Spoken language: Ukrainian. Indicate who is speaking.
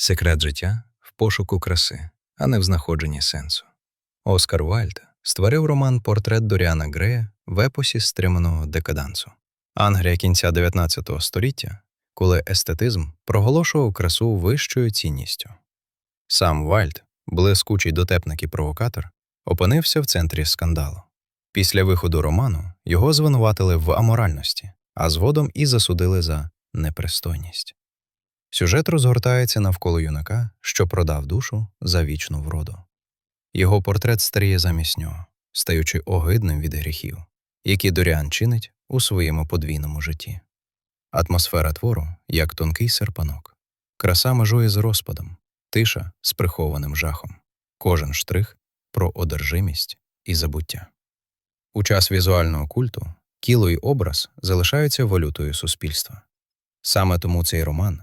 Speaker 1: Секрет життя в пошуку краси, а не в знаходженні сенсу. Оскар Вальд створив роман Портрет Доріана Грея в епосі стриманого декадансу. Англія кінця 19 століття, коли естетизм проголошував красу вищою цінністю. Сам Вальд, блискучий дотепник і провокатор, опинився в центрі скандалу. Після виходу роману його звинуватили в аморальності, а згодом і засудили за непристойність. Сюжет розгортається навколо юнака, що продав душу за вічну вроду. Його портрет старіє замість нього, стаючи огидним від гріхів, які Доріан чинить у своєму подвійному житті. Атмосфера твору як тонкий серпанок, краса межує з розпадом, тиша з прихованим жахом, кожен штрих про одержимість і забуття. У час візуального культу кіло й образ залишаються валютою суспільства. Саме тому цей роман